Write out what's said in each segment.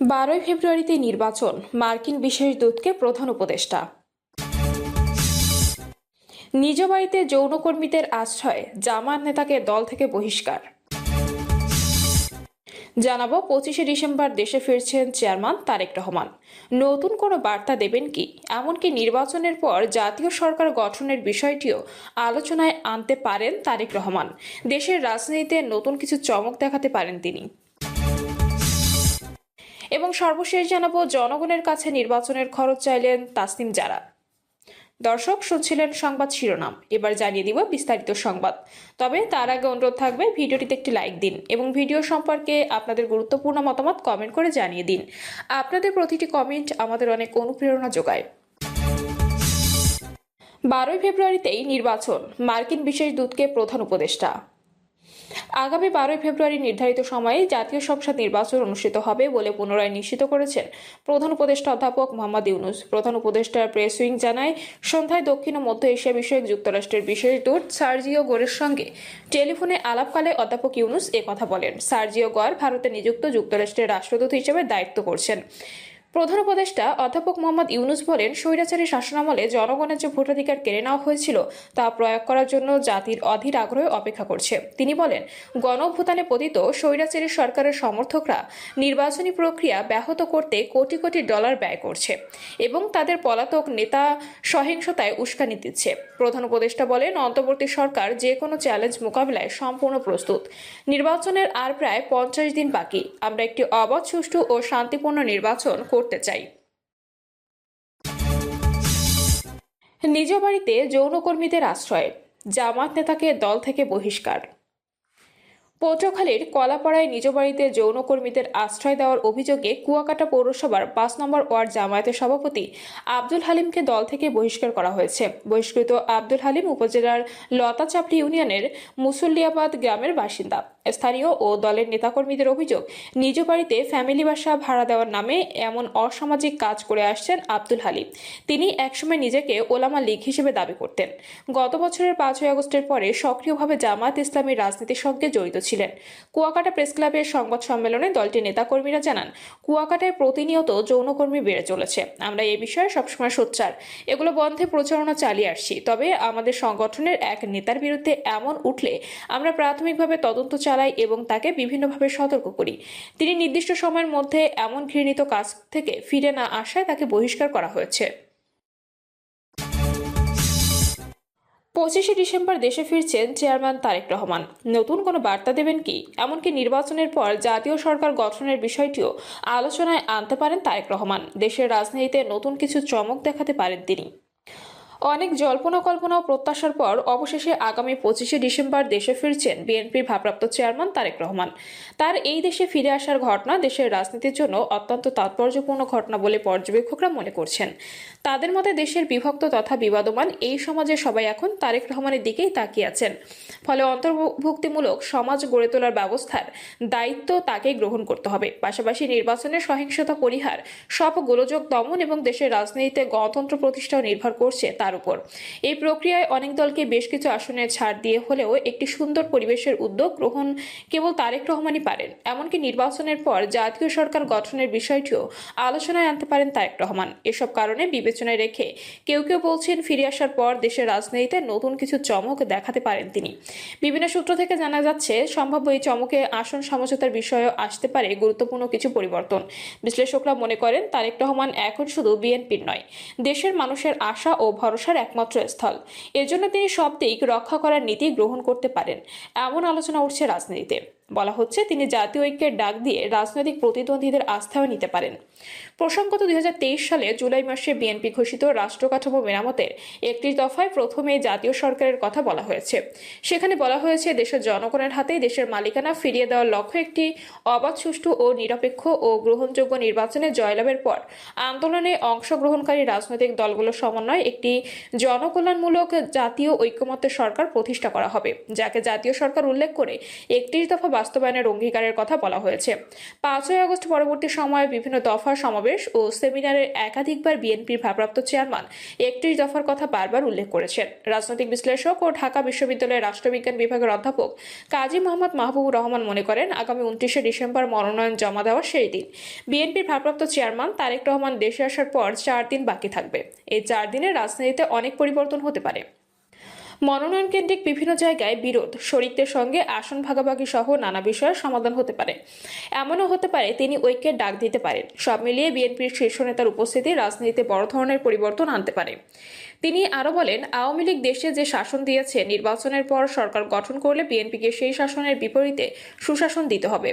বারোই ফেব্রুয়ারিতে নির্বাচন, মার্কিন বিশেষ দূতকে প্রধান উপদেষ্টা। নিজ বাড়িতে যৌনকর্মীদের আশ্রয় জামাত নেতাকে দল থেকে বহিষ্কার। জানাব, পঁচিশে ডিসেম্বর দেশে ফিরছেন চেয়ারম্যান তারেক রহমান। নতুন কোনো বার্তা দেবেন কি? এমনকি নির্বাচনের পর জাতীয় সরকার গঠনের বিষয়টিও আলোচনায় আনতে পারেন তারেক রহমান। দেশের রাজনীতিতে নতুন কিছু চমক দেখাতে পারেন তিনি। এবং সর্বশেষ জানাব, জনগণের কাছে নির্বাচনের খরচ চাইলেন তাসনিম জারা দর্শক, শুনছিলেন সংবাদ শিরোনাম। এবার জানিয়ে দিব বিস্তারিত সংবাদ। তবে তার আগে অনুরোধ থাকবে, ভিডিওটিতে একটি লাইক দিন এবং ভিডিও সম্পর্কে আপনাদের গুরুত্বপূর্ণ মতামত কমেন্ট করে জানিয়ে দিন। আপনাদের প্রতিটি কমেন্ট আমাদের অনেক অনুপ্রেরণা যোগায়। বারোই ফেব্রুয়ারিতেই নির্বাচন, মার্কিন বিশেষ দূতকে প্রধান উপদেষ্টা। আগামী বারোই ফেব্রুয়ারি নির্ধারিত সময়ে জাতীয় সংসদ নির্বাচন অনুষ্ঠিত হবে বলে পুনরায় নিশ্চিত করেছেন প্রধান উপদেষ্টা অধ্যাপক মোহাম্মদ ইউনুস। প্রধান উপদেষ্টার প্রেস উইং জানায়, সন্ধ্যায় দক্ষিণ ও মধ্য এশিয়া বিষয়ক যুক্তরাষ্ট্রের বিশেষ দূত সার্জিও গোরের সঙ্গে টেলিফোনে আলাপকালে অধ্যাপক ইউনুস কথা বলেন। সার্জিও গর ভারতে নিযুক্ত যুক্তরাষ্ট্রের রাষ্ট্রদূত হিসেবে দায়িত্ব করছেন। প্রধান উপদেষ্টা অধ্যাপক মোহাম্মদ ইউনুস বলেন, স্বৈরাচারী শাসনামলে জনগণের যে ভোটাধিকার কেড়ে নেওয়া হয়েছিল তা প্রয়োগ করার জন্য জাতির অধীর আগ্রহে অপেক্ষা করছে। তিনি বলেন গণভূতানে পতিত স্বৈরাচারী সরকারের সমর্থকরা নির্বাচনী প্রক্রিয়া ব্যাহত করতে কোটি কোটি ডলার ব্যয় করছে এবং তাদের পলাতক নেতা সহিংসতায় উস্কানি দিচ্ছে। প্রধান উপদেষ্টা বলেন, অন্তর্বর্তী সরকার যে কোনো চ্যালেঞ্জ মোকাবিলায় সম্পূর্ণ প্রস্তুত। নির্বাচনের আর প্রায় পঞ্চাশ দিন বাকি। আমরা একটি অবাধ সুষ্ঠু ও শান্তিপূর্ণ নির্বাচন করতে চাই। নিজ বাড়িতে যৌনকর্মীদের আশ্রয় জামাত নেতাকে দল থেকে বহিষ্কার। পটুয়াখালীর কলাপাড়ায় নিজ বাড়িতে যৌনকর্মীদের আশ্রয় দেওয়ার অভিযোগে কুয়াকাটা পৌরসভার পাঁচ নম্বর ওয়ার্ড জামায়াতের সভাপতি আব্দুল হালিমকে দল থেকে বহিষ্কার করা হয়েছে। বহিষ্কৃত আব্দুল হালিম উপজেলার লতাচাপড়ি ইউনিয়নের মুসল্লিয়াবাদ গ্রামের বাসিন্দা। স্থানীয় ও দলের নেতাকর্মীদের অভিযোগ, নিজ বাড়িতে ফ্যামিলি বাসা ভাড়া দেওয়ার নামে এমন অসামাজিক কাজ করে আসছেন আব্দুল হালিম। তিনি একসময় নিজেকে ওলামা লীগ হিসেবে দাবি করতেন। গত বছরের পাঁচই আগস্টের পরে সক্রিয়ভাবে জামাত ইসলামীর রাজনীতির সঙ্গে জড়িত ছিলেন কুয়াকাটা প্রেস ক্লাবের সংবাদ সম্মেলনে দলটির নেতাকর্মীরা জানান, কুয়াকাটায় প্রতিনিয়ত যৌনকর্মী বেড়ে চলেছে। আমরা এ বিষয়ে সবসময় সোচ্চার। এগুলো বন্ধে প্রচারণা চালিয়ে আসছি। তবে আমাদের সংগঠনের এক নেতার বিরুদ্ধে এমন উঠলে আমরা প্রাথমিকভাবে তদন্ত চালাই এবং তাকে বিভিন্নভাবে সতর্ক করি। তিনি নির্দিষ্ট সময়ের মধ্যে এমন ঘৃণিত কাজ থেকে ফিরে না আসায় তাকে বহিষ্কার করা হয়েছে। পঁচিশে ডিসেম্বর দেশে ফিরছেন চেয়ারম্যান তারেক রহমান। নতুন কোনো বার্তা দেবেন কি? এমনকি নির্বাচনের পর জাতীয় সরকার গঠনের বিষয়টিও আলোচনায় আনতে পারেন তারেক রহমান। দেশের রাজনীতিতে নতুন কিছু চমক দেখাতে পারেন তিনি। অনেক জল্পনা কল্পনা ও প্রত্যাশার পর অবশেষে আগামী পঁচিশে ডিসেম্বর দেশে ফিরছেন বিএনপির ভারপ্রাপ্ত চেয়ারম্যান তারেক রহমান। তার এই দেশে ফিরে আসার ঘটনা দেশের রাজনীতির জন্য অত্যন্ত তাৎপর্যপূর্ণ ঘটনা বলে পর্যবেক্ষকরা মনে করছেন। তাদের মতে দেশের বিভক্ত তথা বিবাদমান এই সমাজে সবাই এখন তারেক রহমানের দিকেই তাকিয়ে আছেন। ফলে অন্তর্ভুক্তিমূলক সমাজ গড়ে তোলার ব্যবস্থার দায়িত্ব তাকেই গ্রহণ করতে হবে। পাশাপাশি নির্বাচনের সহিংসতা পরিহার, সব গোলযোগ দমন এবং দেশের রাজনীতিতে গণতন্ত্র প্রতিষ্ঠাও নির্ভর করছে তার উপর। এই প্রক্রিয়ায় অনেক দলকে বেশ কিছু আসনে ছাড় দিয়ে হলেও একটি সুন্দর পরিবেশের উদ্যোগ গ্রহণ কেবল তারেক রহমানই পারেন। এমনকি নির্বাচনের পর জাতীয় সরকার গঠনের বিষয়টিও আলোচনায় আনতে পারেন তারেক রহমান। এসব কারণে বিবেচনায় রেখে কেউ কেউ বলছেন, ফিরে আসার পর দেশের রাজনীতিতে নতুন কিছু চমক দেখাতে পারেন তিনি। বিভিন্ন সূত্র থেকে জানা যাচ্ছে, সম্ভাব্য এই চমকে আসন সমঝোতার বিষয়েও আসতে পারে গুরুত্বপূর্ণ কিছু পরিবর্তন। বিশ্লেষকরা মনে করেন, তারেক রহমান এখন শুধু বিএনপির নয়, দেশের মানুষের আশা ও ভরসার একমাত্র স্থল। এর জন্য তিনি সব দিক রক্ষা করার নীতি গ্রহণ করতে পারেন। এমন আলোচনা উঠছে রাজনীতিতে। বলা হচ্ছে তিনি জাতীয় ঐক্যের ডাক দিয়ে রাজনৈতিক প্রতিদ্বন্দ্বীদের আস্থাও নিতে পারেন। প্রসঙ্গত দু হাজার তেইশ সালে জুলাই মাসে বিএনপি ঘোষিত রাষ্ট্র কাঠামো মেরামতের একটি দফায় প্রথমে জাতীয় সরকারের কথা বলা হয়েছে। সেখানে বলা হয়েছে, দেশের জনগণের হাতে দেশের মালিকানা ফিরিয়ে দেওয়ার লক্ষ্যে একটি অবাধ, সুষ্ঠু ও নিরপেক্ষ ও গ্রহণযোগ্য নির্বাচনে জয়লাভের পর আন্দোলনে অংশগ্রহণকারী রাজনৈতিক দলগুলোর সমন্বয়ে একটি জনকল্যাণমূলক জাতীয় ঐক্যমত্যের সরকার প্রতিষ্ঠা করা হবে, যাকে জাতীয় সরকার উল্লেখ করে একত্রিশ দফা বাস্তবায়নের অঙ্গীকারের কথা বলা হয়েছে। পাঁচই আগস্ট পরবর্তী সময়ে বিভিন্ন দফার সমাবেশ ও সেমিনারের একাধিকবার বিএনপির ভারপ্রাপ্ত চেয়ারম্যান একত্রিশ দফার কথা বারবার উল্লেখ করেছেন। রাজনৈতিক বিশ্লেষক ও ঢাকা বিশ্ববিদ্যালয়ের রাষ্ট্রবিজ্ঞান বিভাগের অধ্যাপক কাজী মোহাম্মদ মাহবুবুর রহমান মনে করেন, আগামী উনত্রিশে ডিসেম্বর মনোনয়ন জমা দেওয়ার সেই দিন। বিএনপির ভারপ্রাপ্ত চেয়ারম্যান তারেক রহমান দেশে আসার পর চার দিন বাকি থাকবে। এই চার দিনে রাজনীতিতে অনেক পরিবর্তন হতে পারে। মনোনয়ন কেন্দ্রিক বিভিন্ন জায়গায় বিরোধ, শরিকদের সঙ্গে আসন ভাগাভাগি সহ নানা বিষয়ের সমাধান হতে পারে। এমনও হতে পারে তিনি ঐক্যের ডাক দিতে পারেন। সব মিলিয়ে বিএনপির শীর্ষ নেতার উপস্থিতি রাজনীতিতে বড় ধরনের পরিবর্তন আনতে পারে। তিনি আরও বলেন, আওয়ামী লীগ দেশে যে শাসন দিয়েছে, নির্বাচনের পর সরকার গঠন করলে বিএনপিকে সেই শাসনের বিপরীতে সুশাসন দিতে হবে।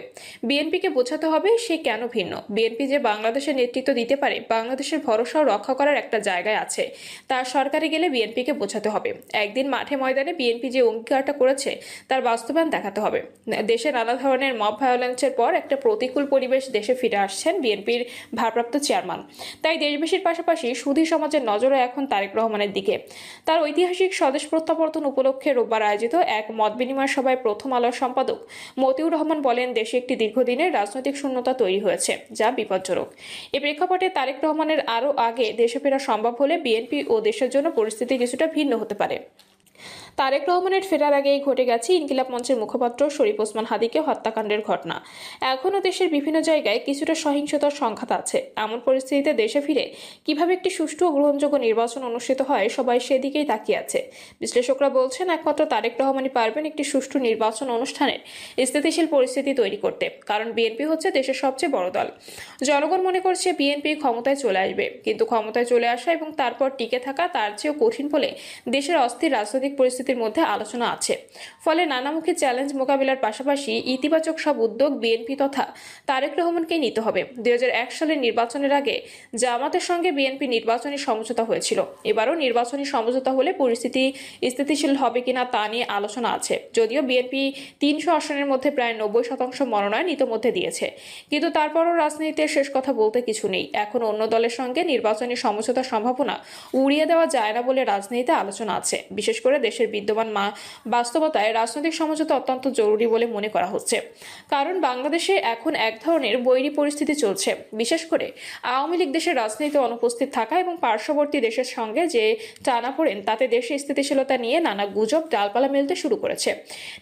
বিএনপিকে বোঝাতে হবে সে কেন ভিন্ন। বিএনপি যে বাংলাদেশের নেতৃত্ব দিতে পারে, বাংলাদেশের ভরসাও রক্ষা করার একটা জায়গায় আছে। তা সরকারে গেলে বিএনপিকে বোঝাতে হবে। একদিন মাঠে ময়দানে বিএনপি যে অঙ্গীকারটা করেছে, তার বাস্তবায়ন দেখাতে হবে। দেশে নানা ধরনের মব ভায়োলেন্সের পর একটা প্রতিকূল পরিবেশ দেশে ফিরে আসছেন বিএনপির ভারপ্রাপ্ত চেয়ারম্যান। তাই দেশবাসীর পাশাপাশি সুধী সমাজের নজরও এখন তারেক রহমানের দিকে। তার ঐতিহাসিক স্বদেশ প্রত্যাবর্তন উপলক্ষে রোববার আয়োজিত এক মত বিনিময় সভায় প্রথম আলোর সম্পাদক মতিউর রহমান বলেন, দেশে একটি দীর্ঘদিনের রাজনৈতিক শূন্যতা তৈরি হয়েছে, যা বিপজ্জনক। এ প্রেক্ষাপটে তারেক রহমানের আরও আগে দেশে ফেরা সম্ভব হলে বিএনপি ও দেশের জন্য পরিস্থিতি কিছুটা ভিন্ন হতে পারে। তারেক রহমানের ফেরার আগেই ঘটে গেছে ইনকিলাব মঞ্চের মুখপাত্র শরীফ ওসমান হাদিকে হত্যাকাণ্ডের ঘটনা। এখনও দেশের বিভিন্ন জায়গায় কিছুটা সহিংসতার সংঘাত আছে। এমন পরিস্থিতিতে দেশে ফিরে কীভাবে একটি সুষ্ঠু ও গ্রহণযোগ্য নির্বাচন অনুষ্ঠিত হয়, সবাই সেদিকেই তাকিয়ে আছে। বিশ্লেষকরা বলছেন, একমাত্র তারেক রহমানই পারবেন একটি সুষ্ঠু নির্বাচন অনুষ্ঠানের স্থিতিশীল পরিস্থিতি তৈরি করতে। কারণ বিএনপি হচ্ছে দেশের সবচেয়ে বড় দল। জনগণ মনে করছে বিএনপি ক্ষমতায় চলে আসবে। কিন্তু ক্ষমতায় চলে আসা এবং তারপর টিকে থাকা তার চেয়েও কঠিন বলে দেশের অস্থির রাজনৈতিক পরিস্থিতির মধ্যে আলোচনা আছে। ফলে নানামুখী চ্যালেঞ্জ মোকাবিলার পাশাপাশি ইতিবাচক সব উদ্যোগ বিএনপি তথা তারেক রহমানকেই নিতে হবে। দুই সালের নির্বাচনের আগে জামাতের সঙ্গে বিএনপি নির্বাচনী সমঝোতা হয়েছিল। এবারও নির্বাচনী সমঝোতা হলে পরিস্থিতি স্থিতিশীল হবে কিনা তা নিয়ে আলোচনা আছে। যদিও বিএনপি তিনশো আসনের মধ্যে প্রায় নব্বই শতাংশ মনোনয়ন ইতোমধ্যে দিয়েছে। কিন্তু তারপরও রাজনীতিতে শেষ কথা বলতে কিছু নেই। এখন অন্য দলের সঙ্গে নির্বাচনী সমঝোতার সম্ভাবনা উড়িয়ে দেওয়া যায় না বলে রাজনীতিতে আলোচনা আছে। বিশেষ করে দেশের বিদ্যমান মা বাস্তবতায় রাজনৈতিক সমঝোতা অত্যন্ত জরুরি বলে মনে করা হচ্ছে। কারণ বাংলাদেশে এখন এক ধরনের বৈরী পরিস্থিতি চলছে। বিশেষ করে আওয়ামী লীগ দেশের রাজনীতিতে অনুপস্থিত থাকা এবং পার্শ্ববর্তী দেশের সঙ্গে যে টানা পড়েন, তাতে দেশে স্থিতিশীলতা নিয়ে নানা গুজব ডালপালা মেলতে শুরু করেছে।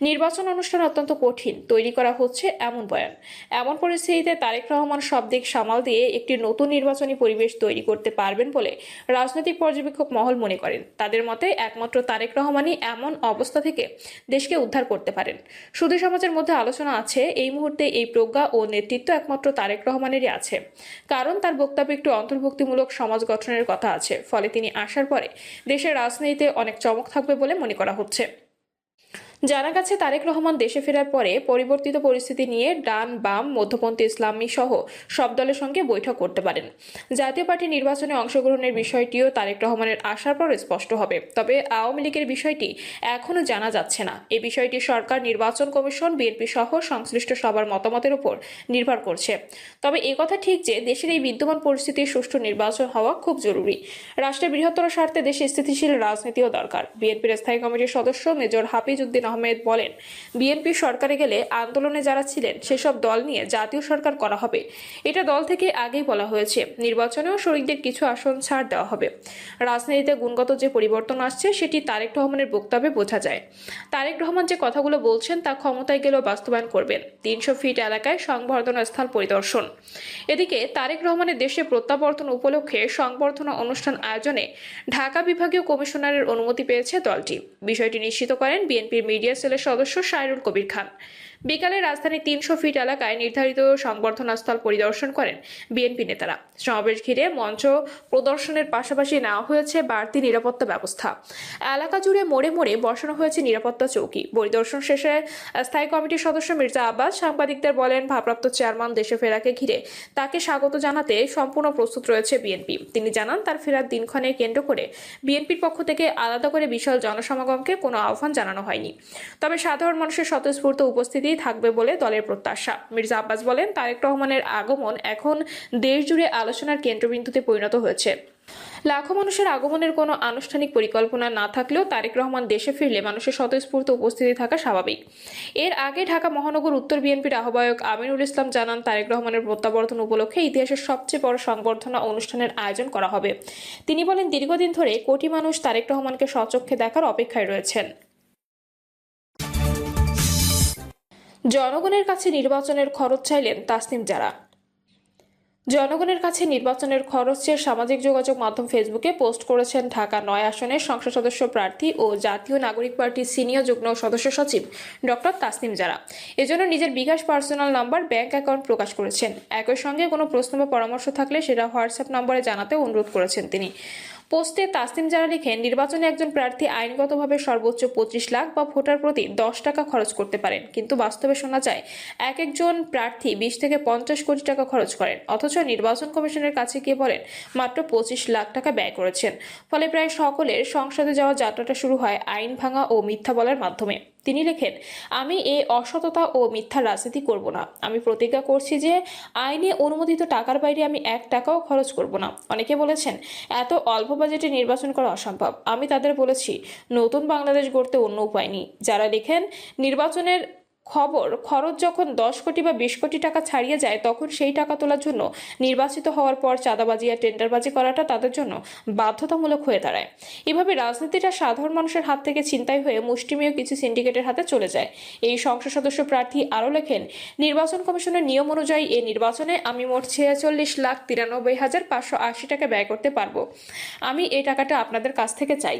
নির্বাচন অনুষ্ঠান অত্যন্ত কঠিন। তৈরি করা হচ্ছে এমন বয়ান। এমন পরিস্থিতিতে তারেক রহমান সব দিক সামাল দিয়ে একটি নতুন নির্বাচনী পরিবেশ তৈরি করতে পারবেন বলে রাজনৈতিক পর্যবেক্ষক মহল মনে করেন। তাদের মতে একমাত্র তারেক রহমানই এমন অবস্থা থেকে দেশকে উদ্ধার করতে পারেন। সুদী সমাজের মধ্যে আলোচনা আছে, এই মুহূর্তে এই প্রজ্ঞা ও নেতৃত্ব একমাত্র তারেক রহমানেরই আছে। কারণ তার বক্তব্যে একটু অন্তর্ভুক্তিমূলক সমাজ গঠনের কথা আছে, ফলে তিনি আসার পরে দেশের রাজনীতিতে অনেক চমক থাকবে বলে মনে করা হচ্ছে। জানা গেছে, তারেক রহমান দেশে ফেরার পরে পরিবর্তিত পরিস্থিতি নিয়ে ডান বাম মধ্যপন্থী ইসলামী সহ সব দলের সঙ্গে বৈঠক করতে পারেন। জাতীয় পার্টি নির্বাচনে অংশগ্রহণের বিষয়টিও তারেক রহমানের আসার পর স্পষ্ট হবে। তবে আওয়ামী লীগের বিষয়টি এখনও জানা যাচ্ছে না। এ বিষয়টি সরকার, নির্বাচন কমিশন, বিএনপি সহ সংশ্লিষ্ট সবার মতামতের উপর নির্ভর করছে। তবে কথা ঠিক যে, দেশের এই বিদ্যমান পরিস্থিতির সুষ্ঠু নির্বাচন হওয়া খুব জরুরি। রাষ্ট্রের বৃহত্তর স্বার্থে দেশে স্থিতিশীল রাজনীতিও দরকার। বিএনপির স্থায়ী কমিটির সদস্য মেজর হাফিজ উদ্দিন আহমেদ বলেন, বিএনপি সরকারে গেলে আন্দোলনে যারা ছিলেন, সেসব দল নিয়ে জাতীয় সরকার করা হবে। এটা দল থেকে আগেই বলা হয়েছে। নির্বাচনেও শরিকদের কিছু আসন ছাড় দেওয়া হবে। রাজনীতিতে গুণগত যে পরিবর্তন আসছে, সেটি তারেক রহমানের বক্তব্যে বোঝা যায়। তারেক রহমান যে কথাগুলো বলছেন, তা ক্ষমতায় গেলেও বাস্তবায়ন করবেন। তিনশো ফিট এলাকায় সংবর্ধনা স্থল পরিদর্শন। এদিকে তারেক রহমানের দেশে প্রত্যাবর্তন উপলক্ষে সংবর্ধনা অনুষ্ঠান আয়োজনে ঢাকা বিভাগীয় কমিশনারের অনুমতি পেয়েছে দলটি। বিষয়টি নিশ্চিত করেন বিএনপির মিডিয়া সেলের সদস্য সাইরুল কবির খান। বিকালে রাজধানীর তিনশো ফিট এলাকায় নির্ধারিত সংবর্ধনা স্থল পরিদর্শন করেন বিএনপি নেতারা। সমাবেশ ঘিরে মঞ্চ প্রদর্শনের পাশাপাশি নেওয়া হয়েছে বাড়তি নিরাপত্তা ব্যবস্থা। এলাকা জুড়ে মোড়ে মোড়ে বসানো হয়েছে নিরাপত্তা চৌকি। পরিদর্শন শেষে স্থায়ী কমিটির সদস্য মির্জা আব্বাস সাংবাদিকদের বলেন, ভারপ্রাপ্ত চেয়ারম্যান দেশে ফেরাকে ঘিরে তাকে স্বাগত জানাতে সম্পূর্ণ প্রস্তুত রয়েছে বিএনপি। তিনি জানান, তার ফেরার দিনক্ষণে কেন্দ্র করে বিএনপির পক্ষ থেকে আলাদা করে বিশাল জনসমাগমকে কোনো আহ্বান জানানো হয়নি। তবে সাধারণ মানুষের স্বতঃস্ফূর্ত উপস্থিতি থাকবে বলে দলের প্রত্যাশা। মির্জা আব্বাস বলেন, তারেক রহমানের আগমন এখন দেশ জুড়ে আলোচনার কেন্দ্রবিন্দুতে পরিণত হয়েছে। লাখো মানুষের আগমনের কোনো আনুষ্ঠানিক পরিকল্পনা না থাকলেও তারেক রহমান দেশে ফিরলে মানুষের স্বতঃস্ফূর্ত উপস্থিতি থাকা স্বাভাবিক। এর আগে ঢাকা মহানগর উত্তর বিএনপির আহ্বায়ক আমিনুল ইসলাম জানান, তারেক রহমানের প্রত্যাবর্তন উপলক্ষে ইতিহাসের সবচেয়ে বড় সংবর্ধনা অনুষ্ঠানের আয়োজন করা হবে। তিনি বলেন, দীর্ঘদিন ধরে কোটি মানুষ তারেক রহমানকে স্বচক্ষে দেখার অপেক্ষায় রয়েছেন। জনগণের কাছে নির্বাচনের খরচ চাইলেন তাসনিম জারা। জনগণের কাছে নির্বাচনের খরচ চেয়ে সামাজিক যোগাযোগ মাধ্যম ফেসবুকে পোস্ট করেছেন ঢাকা নয় আসনের সংসদ সদস্য প্রার্থী ও জাতীয় নাগরিক পার্টির সিনিয়র যুগ্ম সদস্য সচিব ডক্টর তাসনিম জারা। এজন্য নিজের bKash personal number bank account প্রকাশ করেছেন। একই সঙ্গে কোনো প্রশ্ন বা পরামর্শ থাকলে সেটা হোয়াটসঅ্যাপ নম্বরে জানাতে অনুরোধ করেছেন তিনি। পোস্টে তাসিম জানা লিখেন, নির্বাচনে একজন প্রার্থী আইনগতভাবে সর্বোচ্চ পঁচিশ লাখ বা ভোটার প্রতি দশ টাকা খরচ করতে পারেন, কিন্তু বাস্তবে শোনা যায়, এক একজন প্রার্থী বিশ থেকে পঞ্চাশ কোটি টাকা খরচ করেন, অথচ নির্বাচন কমিশনের কাছে গিয়ে বলেন, মাত্র পঁচিশ লাখ টাকা ব্যয় করেছেন। ফলে প্রায় সকলের সংসদে যাওয়া যাত্রাটা শুরু হয় আইন ভাঙা ও মিথ্যা বলার মাধ্যমে। তিনি লেখেন, আমি এই অসততা ও মিথ্যা রাজনীতি করব না। আমি প্রতিজ্ঞা করছি যে আইনে অনুমোদিত টাকার বাইরে আমি এক টাকাও খরচ করব না। অনেকে বলেছেন, এত অল্প বাজেটে নির্বাচন করা অসম্ভব। আমি তাদের বলেছি, নতুন বাংলাদেশ গড়তে অন্য উপায় নেই। যারা লেখেন, নির্বাচনের খবর, খরচ যখন দশ কোটি বা বিশ কোটি টাকা ছাড়িয়ে যায়, তখন সেই টাকা তোলার জন্য নির্বাচিত হওয়ার পর চাঁদাবাজি আর টেন্ডারবাজি করাটা তাদের জন্য বাধ্যতামূলক হয়ে দাঁড়ায়। এভাবে রাজনীতিটা সাধারণ মানুষের হাত থেকে ছিনতাই হয়ে মুষ্টিমেয় কিছু সিন্ডিকেটের হাতে চলে যায়। এই সংসদ সদস্য প্রার্থী আরও লেখেন, নির্বাচন কমিশনের নিয়ম অনুযায়ী এই নির্বাচনে আমি মোট ছেচল্লিশ লাখ তিরানব্বই হাজার পাঁচশো আশি টাকা ব্যয় করতে পারব। আমি এই টাকাটা আপনাদের কাছ থেকে চাই।